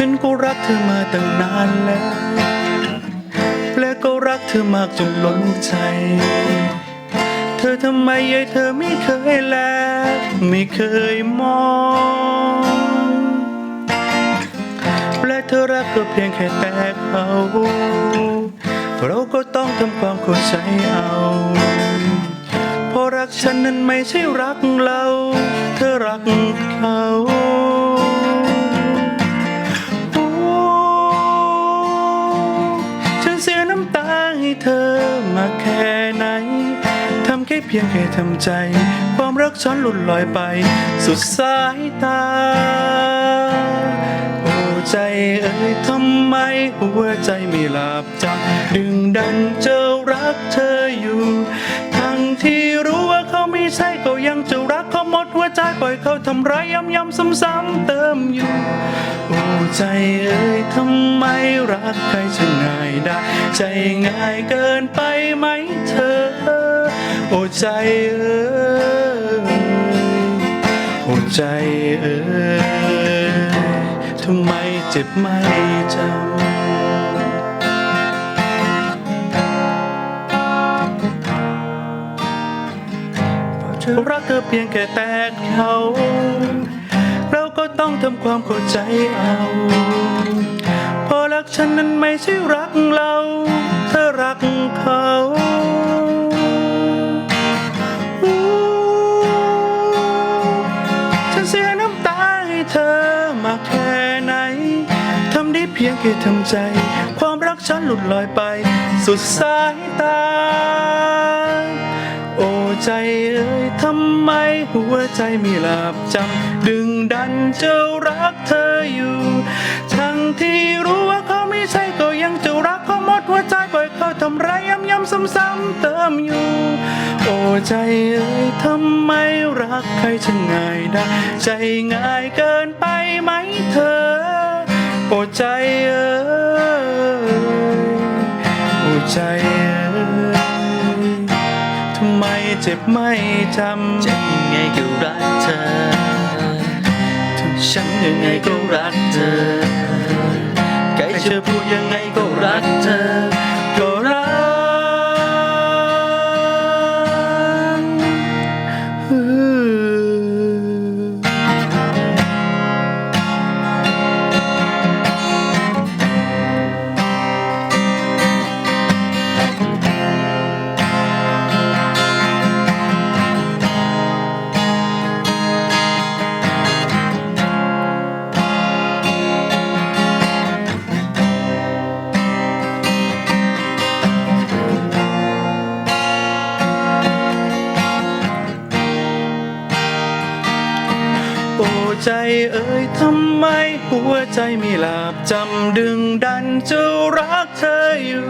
ฉันก็รักเธอมาตั้งนานแล้ว และก็รักเธอมากจนล้นใจ เธอทำไมยายเธอไม่เคยแล ไม่เคยมอง และเธอรักก็เพียงแค่แต่เขาเราก็ต้องทำความเข้าใจเอาเพราะรักฉันนั้นไม่ใช่รักเรา เธอรักเขา เธอมาแค่ไหน ทำแค่เพียงแค่ทำใจ ความรักฉันหลุดลอยไป สุดสายตา โอ้ใจเอ่ยทำไมหัวใจไม่หลับจังดึงดันเจอรักเธออยู่ ทั้งที่ ใช่ก็ยังจะรักเขาหมดหัวใจปล่อยเขาทำร้ายย้ำย้ำซ้ำๆเติมอยู่โอ้ใจเอ่ยทำไมรักใครจะง่ายได้ ใจง่ายเกินไปไหมเธอ โอ้ใจเอ่ยโอ้ใจเอ่ยทำไมเจ็บไม่จำ รักเธอเพียงแค่แต่เขา เราก็ต้องทำความเข้าใจเอาเพราะรักฉันนั้นไม่ใช่รักเรา เธอรักเขาอู้ฉันเสียน้ำตาให้เธอมาแค่ไหนทำได้เพียงแค่ทำใจ ความรักฉันหลุดลอยไป สุดสายตา ใจเอ่ยทำไมหัวใจไม่หลับจำดึงดันจะรักเธออยู่ ทั้งที่รู้ว่าเขาไม่ใช่ก็ยังจะรักเขาหมดหัวใจปล่อยเขาทำร้ายย้ำย้ำซ้ำๆเติมอยู่ โอ้ใจเอ่ยทำไมรักใครจะง่ายได้ใจง่ายเกินไปไหมเธอ โอ้ใจเอ่ยโอ้ใจเอ่ย เจ็บไม่จำเจ็บยังไงก็รักเธอฉันยังไงก็รักเธอใครจะพูดยังไงก็รักเธอ ก็รัก ใจเอ่ยทำไมหัวใจไม่หลับจำดึงดันจะรักเธออยู่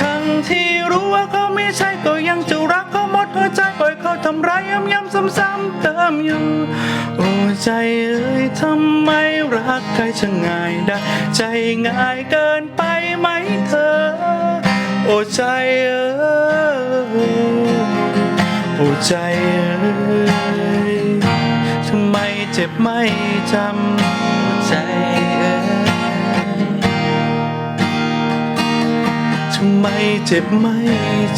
ทั้งที่รู้ว่าเขาไม่ใช่ก็ยังจะรักเขาหมดหัวใจปล่อยเขาทำร้ายย้ำย้ำซ้ำๆเติมอยู่โอ้ใจเอ่ยทำไมรักใครจะง่ายได้ ใจง่ายเกินไปไหมเธอ โอ้ใจเอ่ยโอ้ใจเอ่ย เจ็บไม่จำใจเอ่ยทำไมเจ็บไม่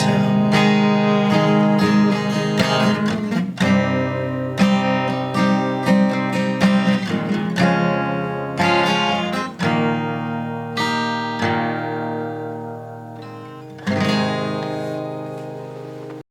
จำ